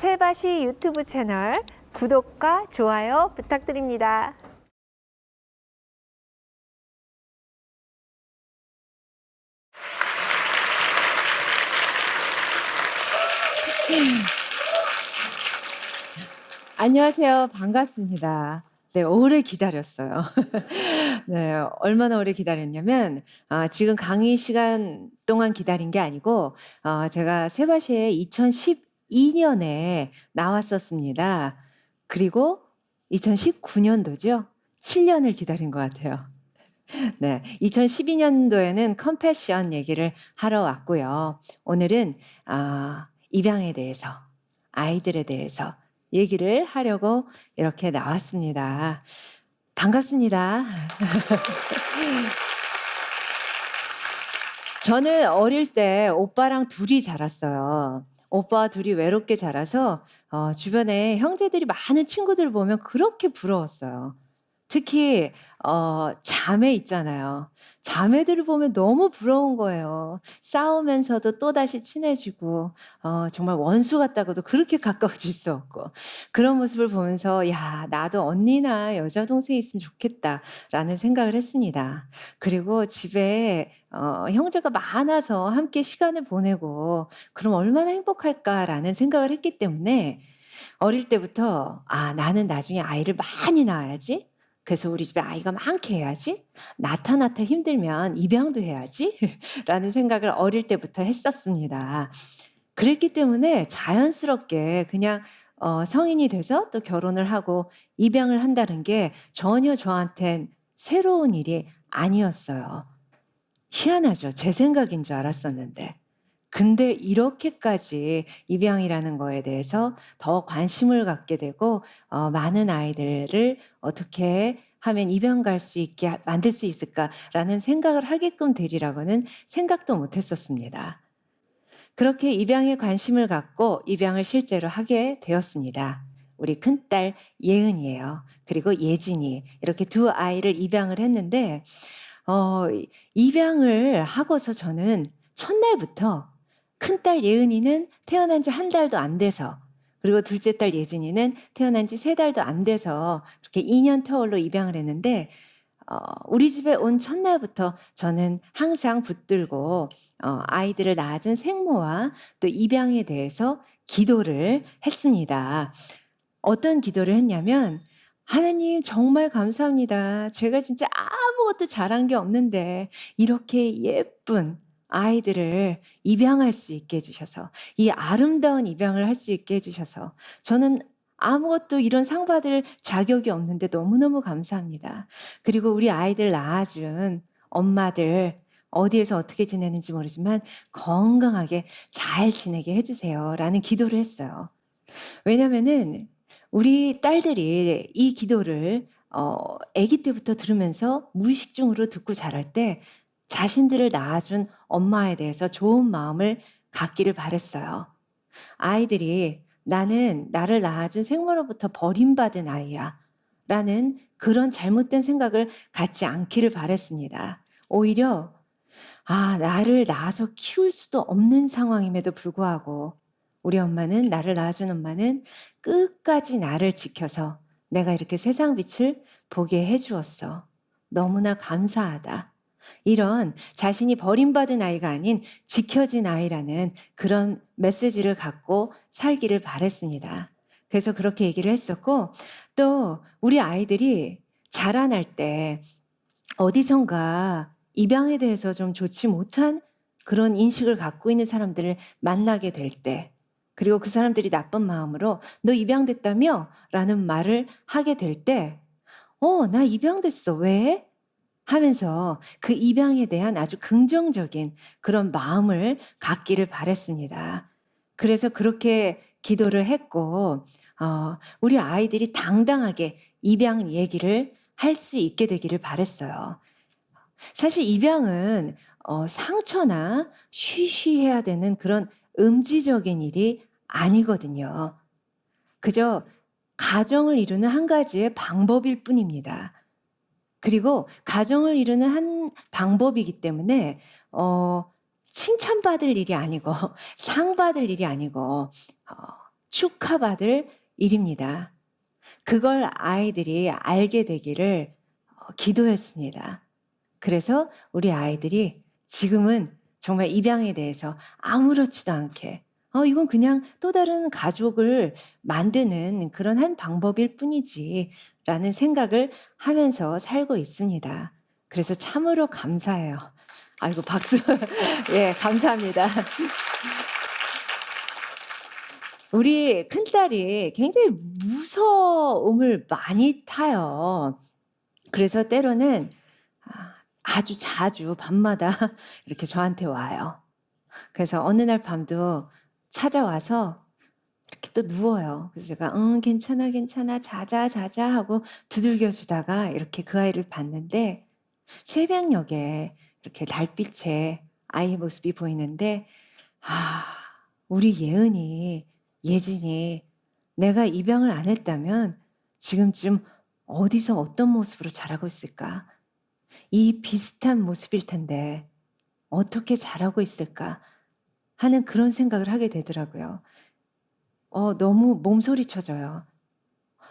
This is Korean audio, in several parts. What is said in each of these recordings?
세바시 유튜브 채널 구독과 좋아요 부탁드립니다. 안녕하세요. 반갑습니다. 네, 오래 기다렸어요. 네, 얼마나 오래 기다렸냐면, 아, 지금 강의 시간 동안 기다린 게 아니고, 어, 제가 세바시에 2012년에 나왔었습니다. 그리고 2019년도죠. 7년을 기다린 것 같아요. 네, 2012년도에는 컴패션 얘기를 하러 왔고요. 오늘은 아, 입양에 대해서, 아이들에 대해서 얘기를 하려고 이렇게 나왔습니다. 반갑습니다. 저는 어릴 때 오빠랑 둘이 자랐어요. 오빠와 둘이 외롭게 자라서 어, 주변에 형제들이 많은 친구들 보면 그렇게 부러웠어요. 특히 어, 자매 있잖아요. 자매들을 보면 너무 부러운 거예요. 싸우면서도 또다시 친해지고 어, 정말 원수 같다고도 그렇게 가까워질 수 없고 그런 모습을 보면서 야 나도 언니나 여자 동생이 있으면 좋겠다라는 생각을 했습니다. 그리고 집에 어, 형제가 많아서 함께 시간을 보내고 그럼 얼마나 행복할까라는 생각을 했기 때문에 어릴 때부터 아 나는 나중에 아이를 많이 낳아야지. 그래서 우리 집에 아이가 많게 해야지. 나타나타 힘들면 입양도 해야지. 라는 생각을 어릴 때부터 했었습니다. 그랬기 때문에 자연스럽게 그냥 어, 성인이 돼서 또 결혼을 하고 입양을 한다는 게 전혀 저한텐 새로운 일이 아니었어요. 희한하죠. 제 생각인 줄 알았었는데. 근데 이렇게까지 입양이라는 거에 대해서 더 관심을 갖게 되고 어, 많은 아이들을 어떻게 하면 입양 갈 수 있게 만들 수 있을까라는 생각을 하게끔 되리라고는 생각도 못 했었습니다. 그렇게 입양에 관심을 갖고 입양을 실제로 하게 되었습니다. 우리 큰딸 예은이에요. 그리고 예진이 이렇게 두 아이를 입양을 했는데 어, 입양을 하고서 저는 첫날부터 큰딸 예은이는 태어난 지 한 달도 안 돼서 그리고 둘째 딸 예진이는 태어난 지 세 달도 안 돼서 이렇게 2년 터울로 입양을 했는데 어, 우리 집에 온 첫날부터 저는 항상 붙들고 어, 아이들을 낳아준 생모와 또 입양에 대해서 기도를 했습니다. 어떤 기도를 했냐면 하나님 정말 감사합니다. 제가 진짜 아무것도 잘한 게 없는데 이렇게 예쁜 아이들을 입양할 수 있게 해주셔서 이 아름다운 입양을 할 수 있게 해주셔서 저는 아무것도 이런 상 받을 자격이 없는데 너무너무 감사합니다. 그리고 우리 아이들 낳아준 엄마들 어디에서 어떻게 지내는지 모르지만 건강하게 잘 지내게 해주세요. 라는 기도를 했어요. 왜냐면은 우리 딸들이 이 기도를 어, 아기 때부터 들으면서 무의식 중으로 듣고 자랄 때 자신들을 낳아준 엄마에 대해서 좋은 마음을 갖기를 바랬어요. 아이들이 나는 나를 낳아준 생모로부터 버림받은 아이야. 라는 그런 잘못된 생각을 갖지 않기를 바랬습니다. 오히려, 아, 나를 낳아서 키울 수도 없는 상황임에도 불구하고, 우리 엄마는, 나를 낳아준 엄마는 끝까지 나를 지켜서 내가 이렇게 세상 빛을 보게 해주었어. 너무나 감사하다. 이런 자신이 버림받은 아이가 아닌 지켜진 아이라는 그런 메시지를 갖고 살기를 바랬습니다. 그래서 그렇게 얘기를 했었고 또 우리 아이들이 자라날 때 어디선가 입양에 대해서 좀 좋지 못한 그런 인식을 갖고 있는 사람들을 만나게 될 때, 그리고 그 사람들이 나쁜 마음으로 너 입양됐다며? 라는 말을 하게 될 때, 어, 나 입양됐어. 왜? 하면서 그 입양에 대한 아주 긍정적인 그런 마음을 갖기를 바랬습니다. 그래서 그렇게 기도를 했고, 어, 우리 아이들이 당당하게 입양 얘기를 할 수 있게 되기를 바랬어요. 사실 입양은 어, 상처나 쉬쉬해야 되는 그런 음지적인 일이 아니거든요. 그저 가정을 이루는 한 가지의 방법일 뿐입니다. 그리고 가정을 이루는 한 방법이기 때문에 어, 칭찬받을 일이 아니고 상 받을 일이 아니고 어, 축하받을 일입니다. 그걸 아이들이 알게 되기를 어, 기도했습니다. 그래서 우리 아이들이 지금은 정말 입양에 대해서 아무렇지도 않게 어, 이건 그냥 또 다른 가족을 만드는 그런 한 방법일 뿐이지 라는 생각을 하면서 살고 있습니다. 그래서 참으로 감사해요. 아이고, 박수. 예, 감사합니다. 우리 큰딸이 굉장히 무서움을 많이 타요. 그래서 때로는 아, 아주 자주 밤마다 이렇게 저한테 와요. 그래서 어느 날 밤도 찾아와서 이렇게 또 누워요. 그래서 제가 응 괜찮아 괜찮아 자자 자자 하고 두들겨 주다가 이렇게 그 아이를 봤는데 새벽녘에 이렇게 달빛에 아이의 모습이 보이는데 아 우리 예은이 예진이 내가 입양을 안 했다면 지금쯤 어디서 어떤 모습으로 자라고 있을까? 이 비슷한 모습일 텐데 어떻게 자라고 있을까? 하는 그런 생각을 하게 되더라고요. 어, 너무 몸소리 쳐져요.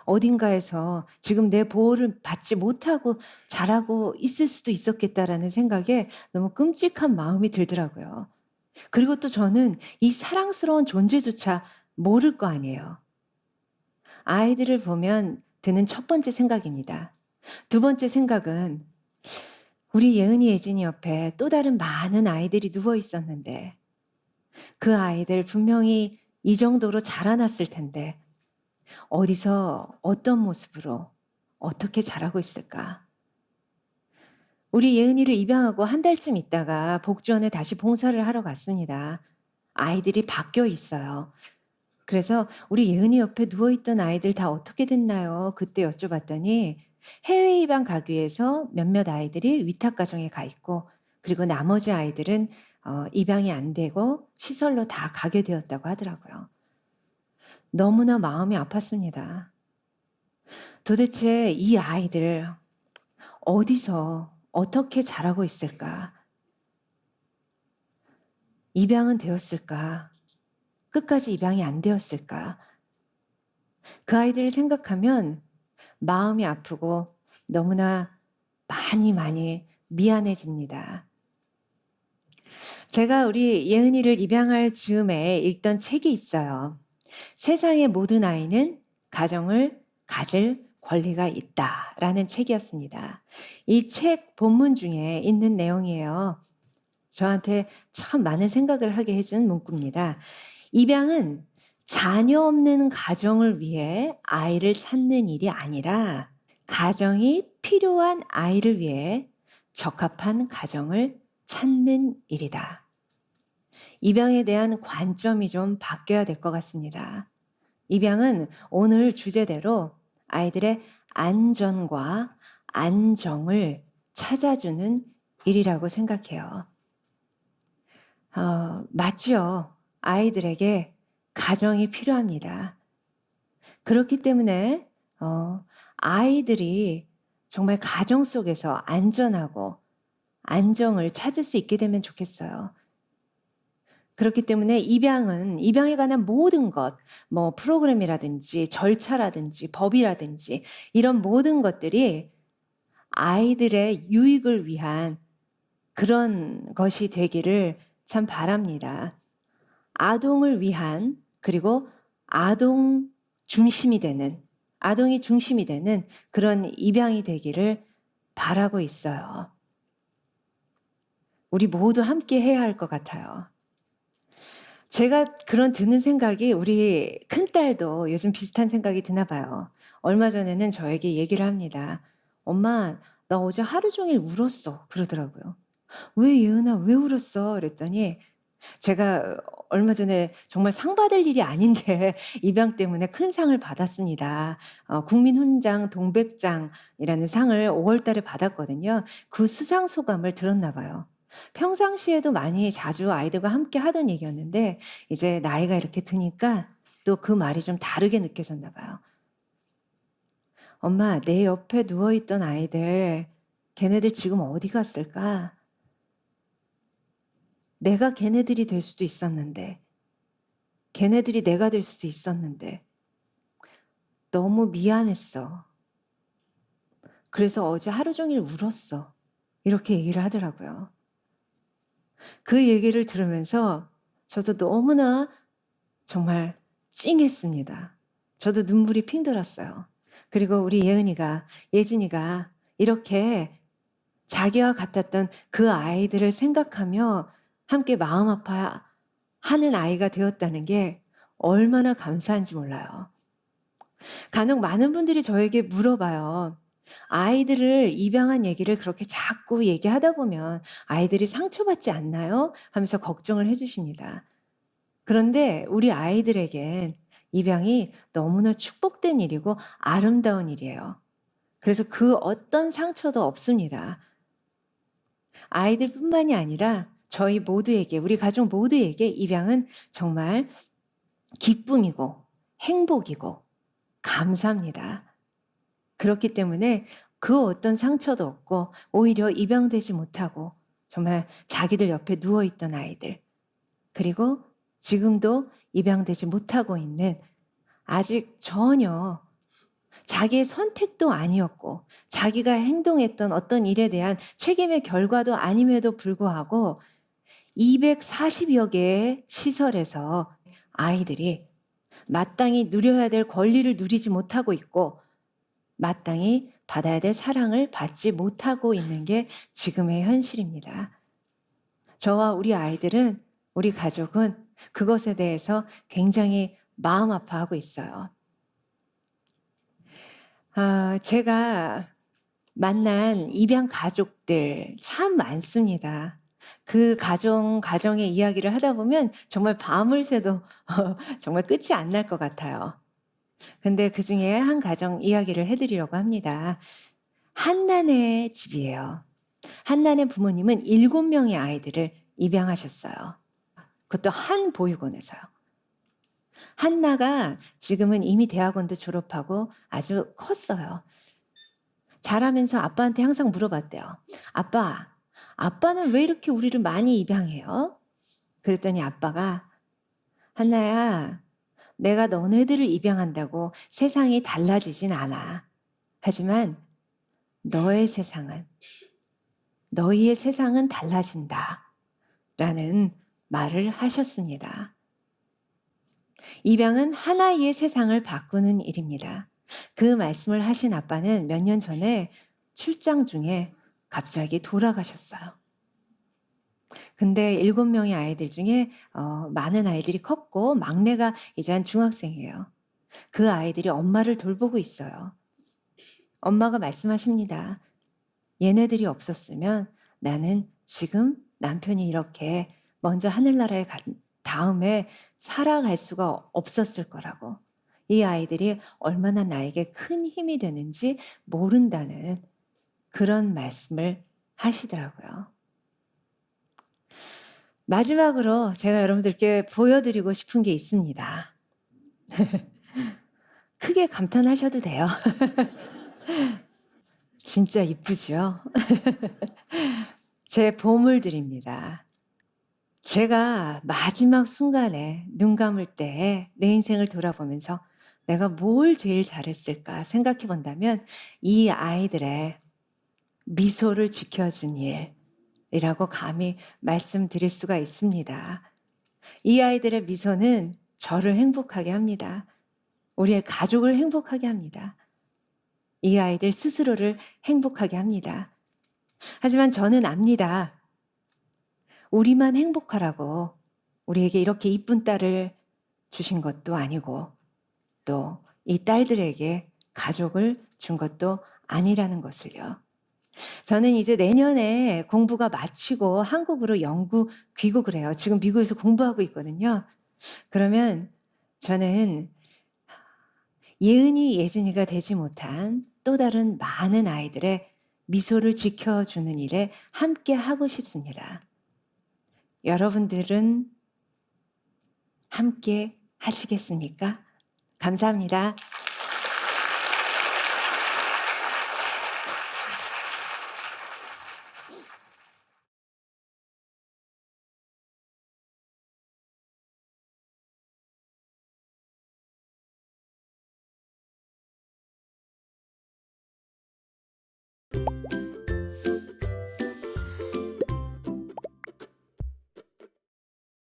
어딘가에서 지금 내 보호를 받지 못하고 자라고 있을 수도 있었겠다라는 생각에 너무 끔찍한 마음이 들더라고요. 그리고 또 저는 이 사랑스러운 존재조차 모를 거 아니에요. 아이들을 보면 드는 첫 번째 생각입니다. 두 번째 생각은 우리 예은이 예진이 옆에 또 다른 많은 아이들이 누워 있었는데 그 아이들 분명히 이 정도로 자라났을 텐데 어디서 어떤 모습으로 어떻게 자라고 있을까? 우리 예은이를 입양하고 한 달쯤 있다가 복지원에 다시 봉사를 하러 갔습니다. 아이들이 바뀌어 있어요. 그래서 우리 예은이 옆에 누워있던 아이들 다 어떻게 됐나요? 그때 여쭤봤더니 해외 입양 가기 위해서 몇몇 아이들이 위탁가정에 가 있고 그리고 나머지 아이들은 어, 입양이 안 되고 시설로 다 가게 되었다고 하더라고요. 너무나 마음이 아팠습니다. 도대체 이 아이들 어디서 어떻게 자라고 있을까? 입양은 되었을까? 끝까지 입양이 안 되었을까? 그 아이들을 생각하면 마음이 아프고 너무나 많이 많이 미안해집니다. 제가 우리 예은이를 입양할 즈음에 읽던 책이 있어요. 세상의 모든 아이는 가정을 가질 권리가 있다. 라는 책이었습니다. 이 책 본문 중에 있는 내용이에요. 저한테 참 많은 생각을 하게 해준 문구입니다. 입양은 자녀 없는 가정을 위해 아이를 찾는 일이 아니라 가정이 필요한 아이를 위해 적합한 가정을 찾는 일이다. 입양에 대한 관점이 좀 바뀌어야 될 것 같습니다. 입양은 오늘 주제대로 아이들의 안전과 안정을 찾아주는 일이라고 생각해요. 어, 맞지요. 아이들에게 가정이 필요합니다. 그렇기 때문에 어, 아이들이 정말 가정 속에서 안전하고 안정을 찾을 수 있게 되면 좋겠어요. 그렇기 때문에 입양은 입양에 관한 모든 것, 뭐 프로그램이라든지 절차라든지 법이라든지 이런 모든 것들이 아이들의 유익을 위한 그런 것이 되기를 참 바랍니다. 아동을 위한 그리고 아동 중심이 되는 아동이 중심이 되는 그런 입양이 되기를 바라고 있어요. 우리 모두 함께 해야 할 것 같아요. 제가 그런 드는 생각이 우리 큰딸도 요즘 비슷한 생각이 드나 봐요. 얼마 전에는 저에게 얘기를 합니다. 엄마, 나 어제 하루 종일 울었어. 그러더라고요. 왜 예은아, 왜 울었어? 그랬더니 제가 얼마 전에 정말 상 받을 일이 아닌데 입양 때문에 큰 상을 받았습니다. 어, 국민훈장 동백장이라는 상을 5월 달에 받았거든요. 그 수상 소감을 들었나 봐요. 평상시에도 많이 자주 아이들과 함께 하던 얘기였는데 이제 나이가 이렇게 드니까 또 그 말이 좀 다르게 느껴졌나 봐요. 엄마, 내 옆에 누워 있던 아이들, 걔네들 지금 어디 갔을까? 내가 걔네들이 될 수도 있었는데 걔네들이 내가 될 수도 있었는데 너무 미안했어. 그래서 어제 하루 종일 울었어. 이렇게 얘기를 하더라고요. 그 얘기를 들으면서 저도 너무나 정말 찡했습니다. 저도 눈물이 핑 돌았어요. 그리고 우리 예은이가, 예진이가 이렇게 자기와 같았던 그 아이들을 생각하며 함께 마음 아파하는 아이가 되었다는 게 얼마나 감사한지 몰라요. 간혹 많은 분들이 저에게 물어봐요. 아이들을 입양한 얘기를 그렇게 자꾸 얘기하다 보면 아이들이 상처받지 않나요? 하면서 걱정을 해 주십니다. 그런데 우리 아이들에겐 입양이 너무나 축복된 일이고 아름다운 일이에요. 그래서 그 어떤 상처도 없습니다. 아이들뿐만이 아니라 저희 모두에게, 우리 가족 모두에게 입양은 정말 기쁨이고 행복이고 감사합니다. 그렇기 때문에 그 어떤 상처도 없고 오히려 입양되지 못하고 정말 자기들 옆에 누워 있던 아이들 그리고 지금도 입양되지 못하고 있는 아직 전혀 자기의 선택도 아니었고 자기가 행동했던 어떤 일에 대한 책임의 결과도 아님에도 불구하고 240여 개의 시설에서 아이들이 마땅히 누려야 될 권리를 누리지 못하고 있고 마땅히 받아야 될 사랑을 받지 못하고 있는 게 지금의 현실입니다. 저와 우리 아이들은 우리 가족은 그것에 대해서 굉장히 마음 아파하고 있어요. 아, 제가 만난 입양 가족들 참 많습니다. 그 가정, 가정의 이야기를 하다 보면 정말 밤을 새도 정말 끝이 안 날 것 같아요. 근데 그 중에 한 가정 이야기를 해드리려고 합니다. 한난의 집이에요. 한난의 부모님은 일곱 명의 아이들을 입양하셨어요. 그것도 한 보육원에서요. 한나가 지금은 이미 대학원도 졸업하고 아주 컸어요. 자라면서 아빠한테 항상 물어봤대요. 아빠, 아빠는 왜 이렇게 우리를 많이 입양해요? 그랬더니 아빠가 한나야, 내가 너네들을 입양한다고 세상이 달라지진 않아. 하지만 너의 세상은, 너희의 세상은 달라진다. 라는 말을 하셨습니다. 입양은 하나의 세상을 바꾸는 일입니다. 그 말씀을 하신 아빠는 몇 년 전에 출장 중에 갑자기 돌아가셨어요. 근데 일곱 명의 아이들 중에 어, 많은 아이들이 컸고 막내가 이제 한 중학생이에요. 그 아이들이 엄마를 돌보고 있어요. 엄마가 말씀하십니다. 얘네들이 없었으면 나는 지금 남편이 이렇게 먼저 하늘나라에 간 다음에 살아갈 수가 없었을 거라고. 이 아이들이 얼마나 나에게 큰 힘이 되는지 모른다는 그런 말씀을 하시더라고요. 마지막으로 제가 여러분들께 보여드리고 싶은 게 있습니다. 크게 감탄하셔도 돼요. 진짜 이쁘죠? 제 보물들입니다. 제가 마지막 순간에 눈 감을 때 내 인생을 돌아보면서 내가 뭘 제일 잘했을까 생각해 본다면 이 아이들의 미소를 지켜준 일 이라고 감히 말씀드릴 수가 있습니다. 이 아이들의 미소는 저를 행복하게 합니다. 우리의 가족을 행복하게 합니다. 이 아이들 스스로를 행복하게 합니다. 하지만 저는 압니다. 우리만 행복하라고 우리에게 이렇게 이쁜 딸을 주신 것도 아니고 또 이 딸들에게 가족을 준 것도 아니라는 것을요. 저는 이제 내년에 공부가 마치고 한국으로 영구 귀국을 해요. 지금 미국에서 공부하고 있거든요. 그러면 저는 예은이 예진이가 되지 못한 또 다른 많은 아이들의 미소를 지켜주는 일에 함께 하고 싶습니다. 여러분들은 함께 하시겠습니까? 감사합니다.